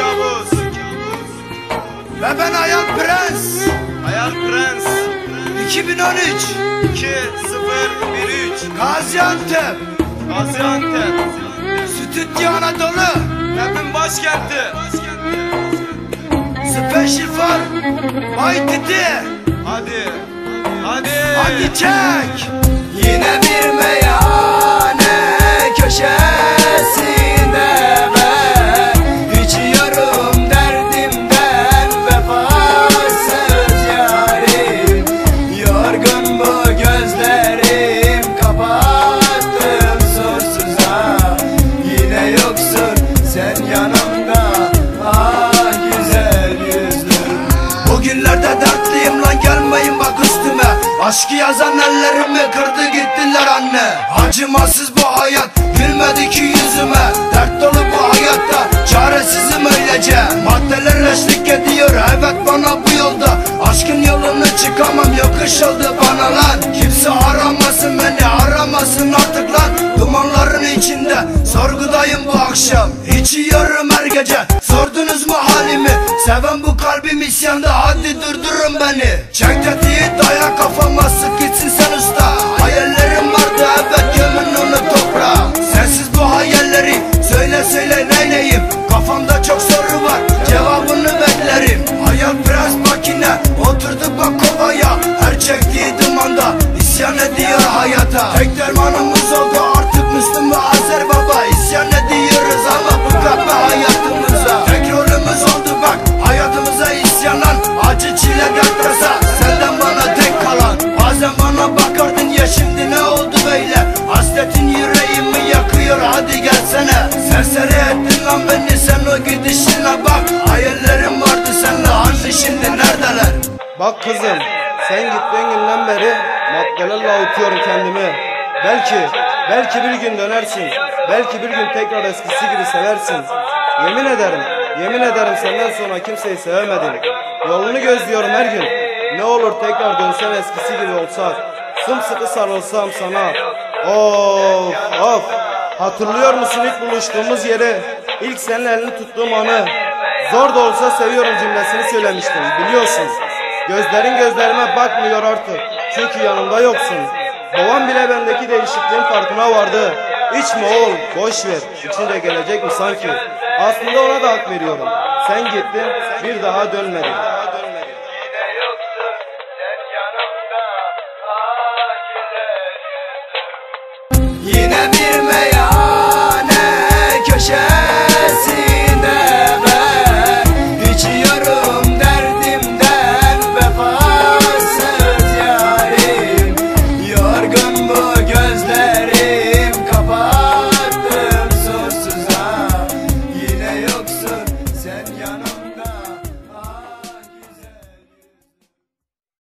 kabus. Ve ben Hayal Prens. Hayal Prens. 2013 2 0 1 3 Gaziantep. Gaziantep. Stüdyo Anadolu. Rap'in başkenti. Special for Bay Titi. Hadi. Hadi. Hadi çek. Yine bir meyhane Bugünlerde dertliyim lan gelmeyin bak üstüme. Aşkı yazan ellerimi kırdı gittiler anne. Acımasız bu hayat gülmedi ki yüzüme. Dert dolu bu hayatta çaresizim öylece. Maddeler eşlik ediyor evet bana bu yolda. Aşkın yolunu çıkamam yokuş oldu bana lan. Kimse aramasın beni aramasın artık lan. Dumanların içinde sorgudayım bu akşam gece sordunuz mu halimi? Seven bu kalbim isyanda. Hadi durdurun beni. Çek tetiği daya kafama isyanan Acı çile dert tasa senden bana tek kalan Bazen bana bakardın ya şimdi ne oldu böyle Hasretin yüreğimi yakıyor hadi gelsene Serseri ettin lan beni sen o gidişine bak Hayallerim vardı seninle hani şimdi neredeler Bak kızım, sen gittiğin günden beri maddelerle avutuyorum kendimi. Belki, belki bir gün dönersin. Belki bir gün tekrar eskisi gibi seversin. Yemin ederim, yemin ederim senden sonra kimseyi sevemedim. Yolunu gözlüyorum her gün. Ne olur tekrar dönsen eskisi gibi olsak. Sımsıkı sarılsam sana. Of, of. Hatırlıyor musun ilk buluştuğumuz yeri? İlk senin elini tuttuğum anı. Zor da olsa seviyorum cümlesini söylemiştim, biliyorsun. Gözlerin gözlerime bakmıyor artık. Çünkü yanımda yoksun. Babam bile bendeki değişikliğin farkına vardı. İçme oğul, boş ver. İçinde gelecek mi sanki? Aslında ona da hak veriyorum. Sen gittin bir daha dönmedin. Yine bir meyve